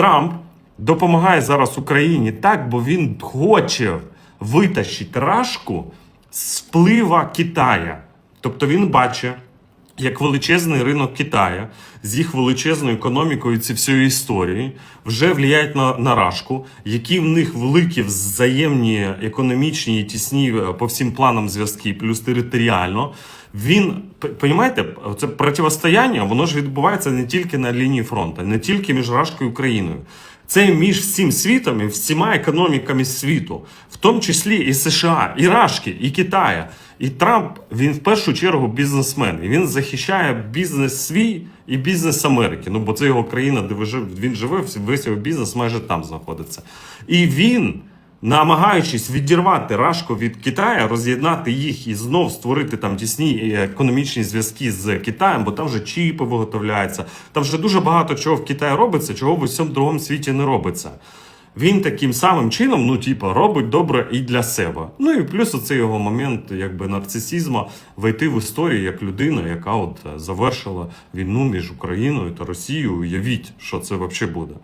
Трамп допомагає зараз Україні так, бо він хоче витащити рашку з вплива Китая. Тобто він бачить, як величезний ринок Китая з їх величезною економікою ці всієї історії вже влияють на, рашку, які в них великі взаємні економічні і тісні е, по всім планам зв'язки, плюс територіально. Він понімаєте, це протистояння, воно ж відбувається не тільки на лінії фронту, не тільки між Рашкою і Україною. Це між всім світом і всіма економіками світу, в тому числі і США, і Рашки, і Китая. І Трамп він в першу чергу бізнесмен. І він захищає бізнес свій і бізнес Америки. Ну бо це його країна, де він живе, весь його бізнес майже там знаходиться. І він, намагаючись відірвати Рашку від Китаю, роз'єднати їх і знов створити там тісні е, економічні зв'язки з Китаєм, бо там вже чіпи виготовляються. Там вже дуже багато чого в Китаї робиться, чого в усьому другому світі не робиться. Він таким самим чином, ну, типу, робить добре і для себе. Ну і плюс оцей його момент, якби нарцисізму, вийти в історію як людина, яка от е, завершила війну між Україною та Росією. Уявіть, що це взагалі буде.